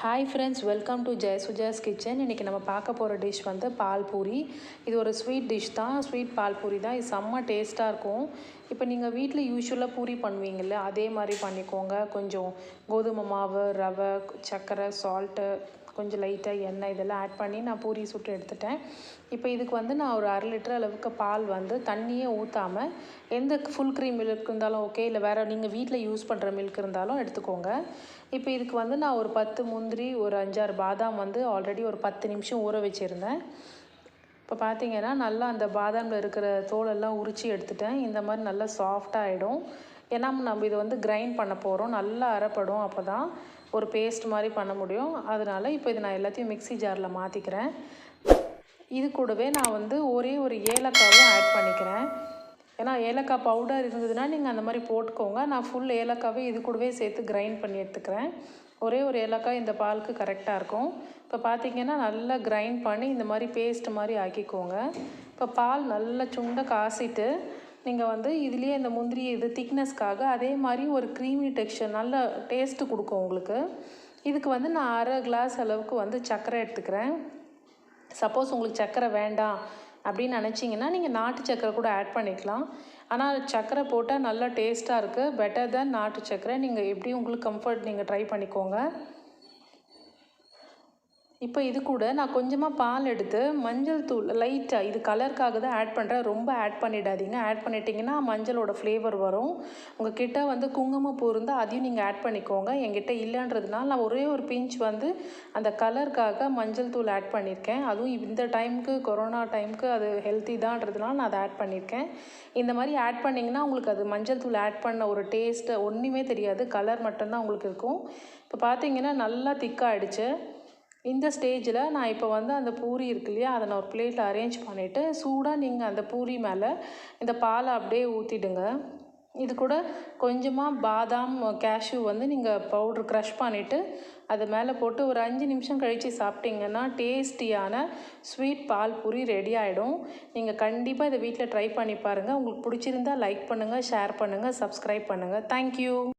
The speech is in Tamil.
ஹாய் ஃப்ரெண்ட்ஸ் வெல்கம் டு ஜெய சுஜாஸ் கிச்சன் இன்றைக்கி நம்ம பார்க்க போகிற டிஷ் வந்து பால் பூரி. இது ஒரு ஸ்வீட் டிஷ் தான். ஸ்வீட் பால் பூரி தான். இது செம்ம டேஸ்ட்டாக இருக்கும். இப்போ நீங்கள் வீட்டில் யூஸ்வலாக பூரி பண்ணுவீங்கள்ல அதே மாதிரி பண்ணிக்கோங்க. கொஞ்சம் கோதுமை மாவு ரவை சர்க்கரை சால்ட்டு கொஞ்சம் லைட்டாக எண்ணெய் இதெல்லாம் ஆட் பண்ணி நான் பூரி சுட்டு எடுத்துட்டேன். இப்போ இதுக்கு வந்து நான் ஒரு அரை லிட்டர் அளவுக்கு பால் வந்து தண்ணியே ஊற்றாமல் எந்த ஃபுல் க்ரீம் மில்க் இருந்தாலும் ஓகே இல்லை வேறு நீங்கள் வீட்டில் யூஸ் பண்ணுற மில்க் இருந்தாலும் எடுத்துக்கோங்க. இப்போ இதுக்கு வந்து நான் ஒரு பத்து முந்திரி ஒரு அஞ்சாறு பாதாம் வந்து ஆல்ரெடி ஒரு பத்து நிமிஷம் ஊற வச்சுருந்தேன். இப்போ பார்த்தீங்கன்னா நல்லா அந்த பாதாமில் இருக்கிற தோலெல்லாம் உரித்து எடுத்துட்டேன். இந்த மாதிரி நல்லா சாஃப்டாக ஆகிடும் ஏன்னா நம்ம இது வந்து கிரைண்ட் பண்ண போகிறோம் நல்லா அரைப்படும் அப்போ தான் ஒரு பேஸ்ட் மாதிரி பண்ண முடியும். அதனால் இப்போ இது நான் எல்லாத்தையும் மிக்ஸி ஜாரில் மாற்றிக்கிறேன் இது கூடவே நான் வந்து ஒரே ஒரு ஏலக்காவும் ஆட் பண்ணிக்கிறேன். ஏன்னா ஏலக்காய் பவுடர் இருந்ததுன்னா நீங்கள் அந்த மாதிரி போட்டுக்கோங்க. நான் ஃபுல் ஏலக்காவே இது கூடவே சேர்த்து கிரைண்ட் பண்ணி எடுத்துக்கிறேன். ஒரே ஒரு ஏலக்காய் இந்த பாலுக்கு கரெக்டாக இருக்கும். இப்போ பார்த்தீங்கன்னா நல்லா கிரைண்ட் பண்ணி இந்த மாதிரி பேஸ்ட் மாதிரி ஆக்கிக்கோங்க. இப்போ பால் நல்லா சுண்டை காசிட்டு நீங்கள் வந்து இதுலேயே இந்த முந்திரி இது திக்னஸ்க்காக அதே மாதிரி ஒரு க்ரீமி டெக்ஸ்டர் நல்ல டேஸ்ட்டு கொடுக்கும் உங்களுக்கு. இதுக்கு வந்து நான் அரை கிளாஸ் அளவுக்கு வந்து சர்க்கரை எடுத்துக்கிறேன். சப்போஸ் உங்களுக்கு சர்க்கரை வேண்டாம் அப்படின்னு நினச்சிங்கன்னா நீங்கள் நாட்டு சர்க்கரை கூட ஆட் பண்ணிக்கலாம். ஆனால் சர்க்கரை போட்டால் நல்லா டேஸ்ட்டாக இருக்குது பெட்டர் தேன் நாட்டு சர்க்கரை. நீங்கள் எப்படி உங்களுக்கு கம்ஃபர்ட் நீங்கள் ட்ரை பண்ணிக்கோங்க. இப்போ இது கூட நான் கொஞ்சமாக பால் எடுத்து மஞ்சள் தூள் லைட்டாக இது கலருக்காக தான் ஆட் பண்ணுறேன் ரொம்ப ஆட் பண்ணிடாதீங்க. ஆட் பண்ணிட்டீங்கன்னா மஞ்சளோட ஃப்ளேவர் வரும். உங்கள் கிட்ட வந்து குங்குமப்பூ இருந்தால் அதையும் நீங்கள் ஆட் பண்ணிக்கோங்க. என்கிட்ட இல்லைன்றதுனால நான் ஒரே ஒரு பிஞ்ச் வந்து அந்த கலருக்காக மஞ்சள் தூள் ஆட் பண்ணியிருக்கேன். அதுவும் இந்த டைமுக்கு கொரோனா டைமுக்கு அது ஹெல்த்தி தான்றதுனால நான் அதை ஆட் பண்ணியிருக்கேன். இந்த மாதிரி ஆட் பண்ணிங்கன்னா உங்களுக்கு அது மஞ்சள் தூள் ஆட் பண்ண ஒரு டேஸ்ட்டு ஒன்றுமே தெரியாது. கலர் மட்டும்தான் உங்களுக்கு இருக்கும். இப்போ பார்த்தீங்கன்னா நல்லா திக்காகிடுச்சு இந்த ஸ்டேஜில் நான் இப்போ வந்து அந்த பூரி இருக்கு இல்லையா அதை நான் ஒரு பிளேட்டில் அரேஞ்ச் பண்ணிவிட்டு சூடாக நீங்கள் அந்த பூரி மேலே இந்த பாலை அப்படியே ஊற்றிடுங்க இது கூட கொஞ்சமாக பாதாம் கேஷ்யூ வந்து நீங்கள் பவுட்ரு க்ரஷ் பண்ணிவிட்டு அது மேலே போட்டு ஒரு அஞ்சு நிமிஷம் கழித்து சாப்பிட்டிங்கன்னா டேஸ்டியான ஸ்வீட் பால் பூரி ரெடி ஆகிடும் நீங்கள் கண்டிப்பாக இதை வீட்டில் ட்ரை பண்ணி பாருங்கள் உங்களுக்கு பிடிச்சிருந்தா லைக் பண்ணுங்கள் ஷேர் பண்ணுங்கள் சப்ஸ்கிரைப் பண்ணுங்கள் தேங்க்யூ